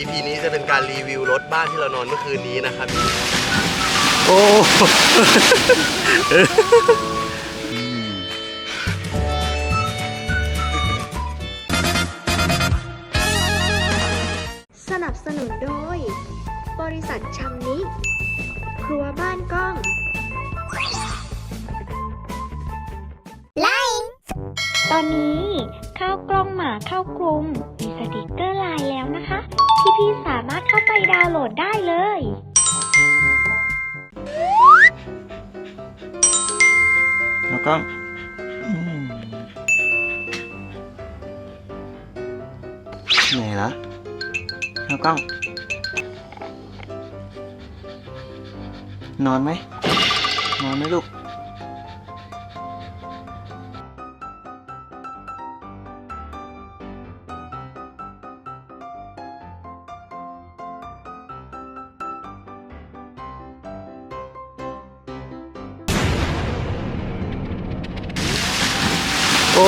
EP นี้จะเป็นการรีวิวรถบ้านที่เรานอนเมื่อคืนนี้นะครับ โอ้ สนับสนุนโดย บริษัทชัมนิครัวบ้านกล้อง ตอนนี้ข้าวกล้องหมาเข้ากรุงมีสติกเกอร์ไลน์แล้วนะคะ ดาวน์โหลดได้เลย แล้วก็เหนื่อยละแล้วก็นอนไหม นอนไหมลูก โอ้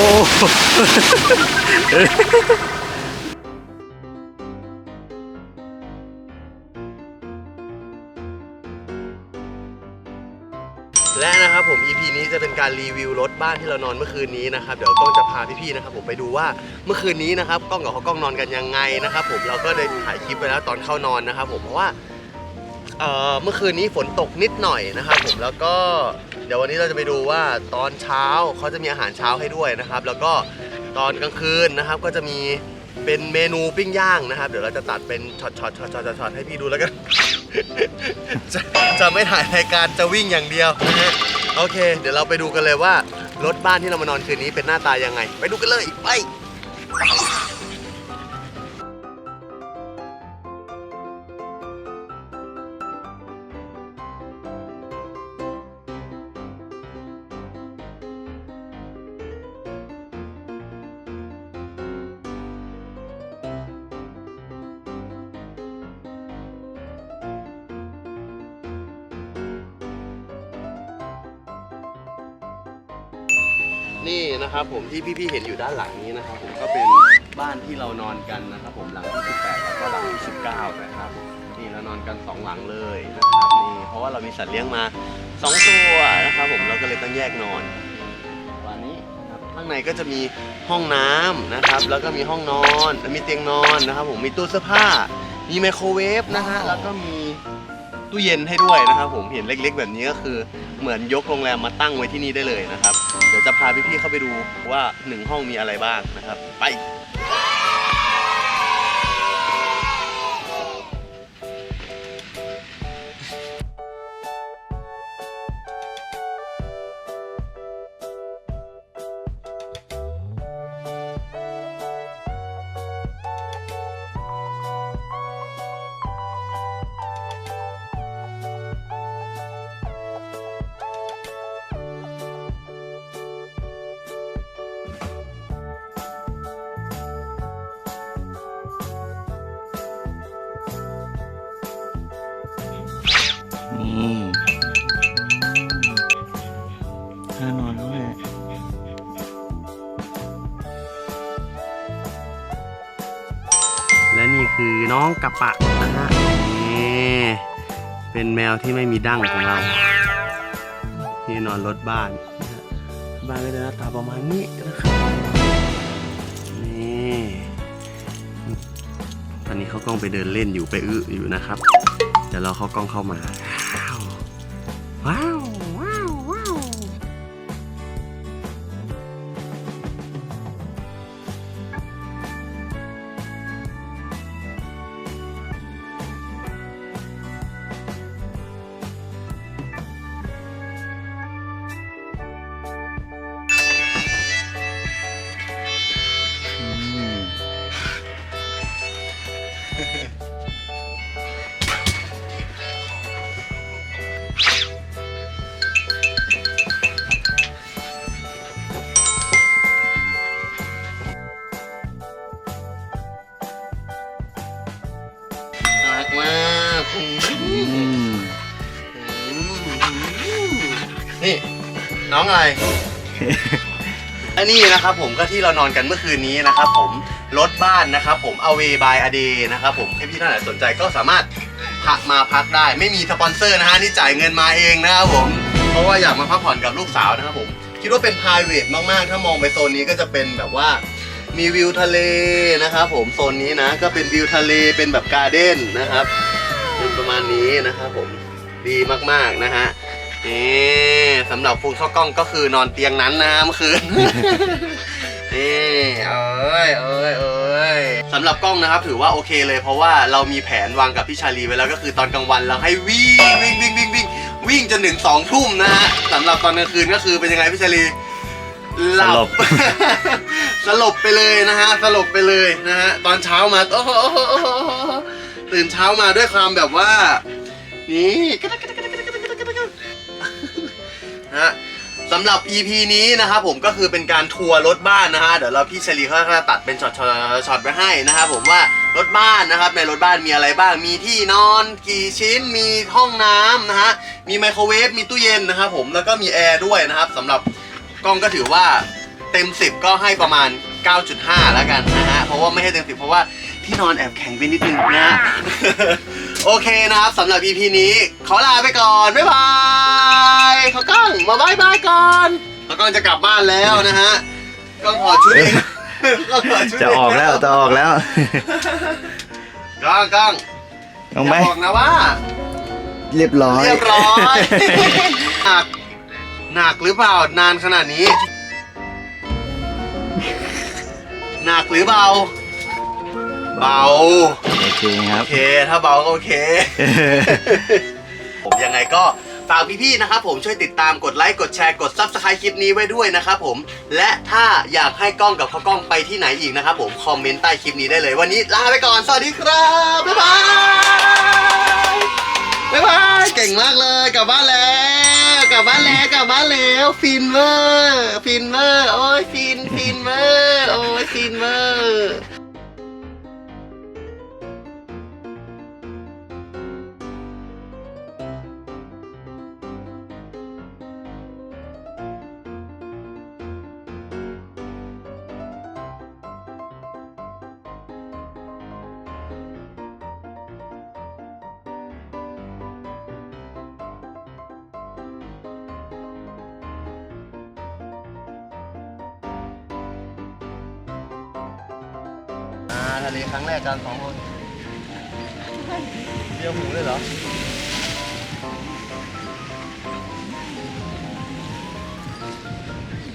และนะครับผม EP นี้จะเป็นการรีวิวรถบ้านที่เรานอนเมื่อคืนนี้นะครับ เดี๋ยวกล้องจะพาพี่ๆนะครับผมไปดูว่าเมื่อคืนนี้นะครับกล้องกับเขากล้องนอนกันยังไงนะครับผมเราก็ได้ถ่ายคลิปไปแล้วตอนเข้านอนนะครับผมเพราะว่า เมื่อคืนนี้ฝนตกนิดหน่อยนะครับผมแล้วก็เดี๋ยววันนี้เราจะไปดูว่าตอนเช้าเขาจะมีอาหารเช้าให้ด้วยนะครับ แล้วก็ตอนกลางคืนนะครับก็จะมีเป็นเมนูปิ้งย่างนะครับ เดี๋ยวเราจะตัดเป็นช็อตช็อตช็อตช็อตช็อตให้พี่ดูแล้วกัน จะจะไม่ถ่ายรายการจะวิ่งอย่างเดียวนะฮะโอเค เดี๋ยวเราไปดูกันเลยว่ารถบ้านที่เรามานอนคืนนี้เป็นหน้าตายังไง ไปดูกันเลยไป นี่นะครับผมที่พี่ๆเห็นอยู่ด้านหลังนี้นะครับผมก็เป็นบ้านที่เรานอนกันนะครับผมหลังที่18แล้วก็หลังที่19นะครับนี่เรานอนกัน 2 หลังเลยนะครับนี่เพราะว่าเรามีสัตว์เลี้ยงมา 2 ตัวนะครับผมเราก็เลยต้องแยกนอนวันนี้นะครับข้างในก็จะมีห้องน้ำนะครับ แล้วก็มีห้องนอนมีเตียงนอนนะครับผมมีตู้เสื้อผ้า มีไมโครเวฟนะฮะแล้วก็มี ตู้เย็นให้ด้วยนะครับผมเห็นเล็กๆ แบบนี้ก็คือเหมือนยกโรงแรมมาตั้งไว้ที่นี่ได้เลยนะครับ เดี๋ยวจะพาพี่ๆเข้าไปดูว่าหนึ่งห้องมีอะไรบ้างนะครับ ไป ถ้านอนด้วยและนี่คือน้องกระปะนะฮะนี่เป็นแมวที่ไม่มีดั้งของเรา ที่นอนรถบ้านบ้านก็จะหน้าตาประมาณนี้นะครับนี่ตอนนี้เขากล้องไปเดินเล่นอยู่ไปอึอยู่นะครับ เดี๋ยวเราเขากล้องเข้ามา ว้ กมากอืมนี่ น้องอะไร อันนี้นะครับผมก็ที่เรานอนกันเมื่อคืนนี้นะครับผมรถบ้านนะครับผม Away by a day นะครับผมให้พี่ท่านไหนสนใจก็สามารถพักมาพักได้ ไม่มีสปอนเซอร์นะฮะนี่จ่ายเงินมาเองนะครับผม เพราะว่าอยากมาพักผ่อนกับลูกสาวนะครับผม คิดว่าเป็น p r i v a t มากๆ ถ้ามองไปโซนนี้ก็จะเป็นแบบว่า มีวิวทะเลนะครับผมโซนนี้นะก็เป็นวิวทะเลเป็นแบบการ์เด้นนะครับเป็นประมาณนี้นะครับผมดีมากๆนะฮะนี่สำหรับฟูงข้าวกล้องก็คือนอนเตียงนั้นนะเมื่อคืนนี่เอ้ยเอ้ยเอ้ยสำหรับกล้องนะครับถือว่าโอเคเลยเพราะว่าเรามีแผนวางกับพี่ชาลีไว้แล้วก็คือตอนกลางวันเราให้วิ่งวิ่งวิ่งวิ่งวิ่งวิ่งจนถึงสองทุ่มนะฮะสำหรับตอนกลางคืนก็คือเป็นยังไงพี่ชาลีหลับ สลบไปเลยนะฮะสลบไปเลยนะฮะตอนเช้ามาโอ้โหตื่นเช้ามาด้วยความแบบว่า นี่นะฮะสำหรับ EP นี้นะครับผมก็คือเป็นการทัวร์รถบ้านนะฮะเดี๋ยวเราพี่ชลีเขาจะตัดเป็นช็อตช็อตช็อตไปให้นะครับผมว่ารถบ้านนะครับในรถบ้านมีอะไรบ้าง มีที่นอนกี่ชิ้นมีห้องน้ำนะฮะมีไมโครเวฟมีตู้เย็นนะครับผมแล้วก็มีแอร์ด้วยนะครับสำหรับกล้องก็ถือว่า เต็ม 10 ก็ให้ประมาณ 9.5 แล้วกันนะฮะ เพราะว่าไม่ให้เต็ม 10 เพราะว่าที่นอนแอบแข็งไปนิดนึงนะฮะโอเคนะครับสำหรับ EP นี้ ขอลาไปก่อน บ๊ายบายเขากล้องมาบายบายก่อนเขากล้องจะกลับบ้านแล้วนะฮะกล้องถอดชุดเองกล้องถอดชุดเงจะออกแล้วจะออกแล้วกล้องกล้องเอาอไหมย่าบอกนะว่า เรียบร้อย เรียบร้อย หนัก หนักหรือเปล่านานขนาดนี้ หนักหรือเบา เบา โอเคครัโอบเค ถ้าเบาก็โอเค ผมยังไงก็ฝากพี่ๆนะครับผมช่วยติดตามกดไลค์กดแชร์กด Subscribe คลิปนี้ไว้ด้วยนะครับผม และถ้าอยากให้กล้องกับข้าวกล้องไปที่ไหนอีกนะครับผมคอมเมนต์ใต้คลิปนี้ได้เลย วันนี้ลาไปก่อน สวัสดีครับ บ๊ายบาย บ๊ายบาย เก่งมากเลยกลับบ้านแล้ว กลับบ้านแล้วกลับบ้านแล้วฟินเวอร์ฟินเวอร์โอ้ยฟินฟินเวอร์โอ้ยฟินเวอร์ ทะเลครั้งแรกกันสองคนเดียวหูเลยเหรอ